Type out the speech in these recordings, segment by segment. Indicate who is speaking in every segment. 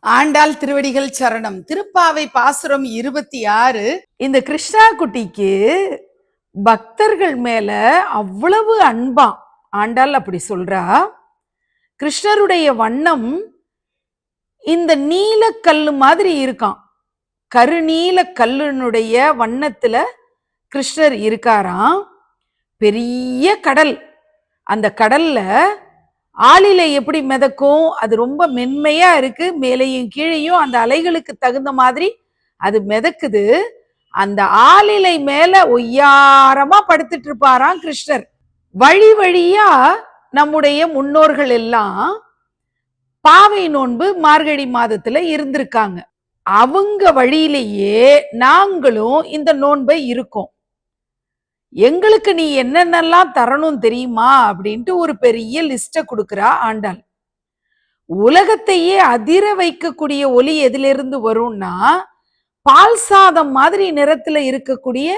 Speaker 1: ஆண்டாள் திருவடிகள் சரணம். திருப்பாவை பாசுரம் இருபத்தி ஆறு இந்த கிருஷ்ணா குட்டிக்கு பக்தர்கள் மேல அவ்வளவு அன்பா ஆண்டாள் அப்படி சொல்றா கிருஷ்ணருடைய வண்ணம் இந்த நீலக்கல் மாதிரி இருக்கான் கருநீல கல்லுனுடைய வண்ணத்துல கிருஷ்ணர் இருக்காராம். பெரிய கடல். அந்த கடல்ல ஆளில எப்படி மிதக்கும்? அது ரொம்ப மென்மையா இருக்கு. மேலேயும் கீழேயும் அந்த அலைகளுக்கு தகுந்த மாதிரி அது மிதக்குது. அந்த ஆளிலை மேல ஒய்யாரமா படுத்துட்டு இருப்பாராம் கிருஷ்ணர். வழி வழியா நம்முடைய முன்னோர்கள் எல்லாம் பாவை நோன்பு மார்கழி மாதத்துல இருந்திருக்காங்க. அவங்க வழியிலேயே நாங்களும் இந்த நோன்பை இருக்கோம். எங்களுக்கு நீ என்னென்னலாம் தரணும் தெரியுமா? அப்படின்ட்டு ஒரு பெரிய லிஸ்ட கொடுக்குறா ஆண்டாள். உலகத்தையே அதிர வைக்கக்கூடிய ஒலி எதிலிருந்து வரும்னா பால் சாதம் மாதிரி நிறத்துல இருக்கக்கூடிய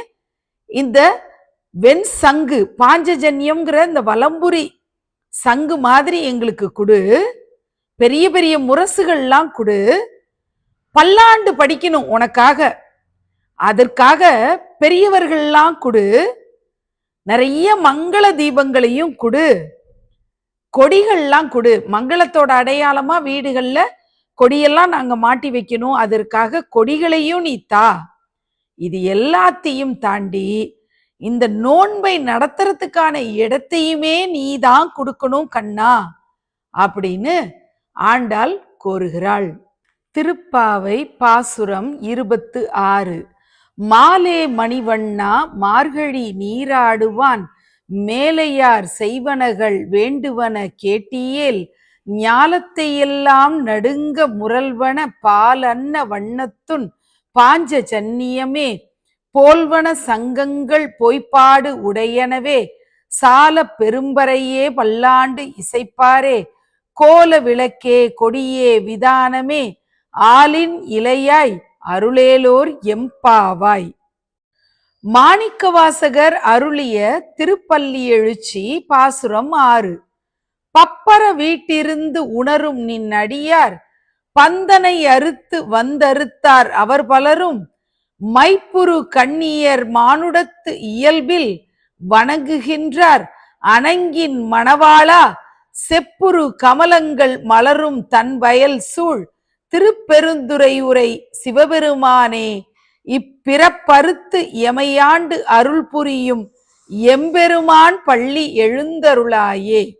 Speaker 1: இந்த வெண் சங்கு பாஞ்சஜன்யம்ங்கிற இந்த வலம்புரி சங்கு மாதிரி எங்களுக்கு கொடு. பெரிய பெரிய முரசுகள்லாம் கொடு. பல்லாண்டு படிக்கணும் உனக்காக. அதற்காக பெரியவர்கள்லாம் கொடு. நிறைய மங்கள தீபங்களையும் கொடு. கொடிகள்லாம் கொடு. மங்களத்தோட அடையாளமா வீடுகள்ல கொடியெல்லாம் நாங்க மாட்டி வைக்கணும். அதற்காக கொடிகளையும் நீ தா. இது எல்லாத்தையும் தாண்டி இந்த நோன்பை நடத்துறதுக்கான இடத்தையுமே நீ தான் கொடுக்கணும் கண்ணா அப்படின்னு ஆண்டாள் கோருகிறாள். திருப்பாவை பாசுரம் இருபத்து ஆறு. மாலே மணிவண்ணா மார்கழி நீராடுவான் மேலையார் செய்வனகள் வேண்டுவன கேட்டியேல் ஞாலத்தையெல்லாம் நடுங்க முரல்வன பாலன்ன வண்ணத்துன் பாஞ்ச சன்னியமே போல்வன சங்கங்கள் பொய்ப்பாடு உடையனவே சால பெரும்பறையே பல்லாண்டு இசைப்பாரே கோல விளக்கே கொடியே விதானமே ஆலின் இலையாய் அருளேலோர் எம்பாவாய். மாணிக்கவாசகர் அருளிய திருப்பள்ளி எழுச்சி பாசுரம் ஆறு. பப்பர வீட்டிருந்து உணரும் நின் அடியார் பந்தனை அறுத்து வந்தறுத்தார் அவர் பலரும். மைப்புரு கண்ணியர் மானுடத்து இயல்பில் வணங்குகின்றார் அணங்கின் மணவாளா. செப்புரு கமலங்கள் மலரும் தன் வயல் சூழ் திருப்பெருந்துறையுரை சிவபெருமானே இப்பிறப்பறுத்து எமையாண்டு அருள் புரியும் எம்பெருமான் பள்ளி எழுந்தருளாயே.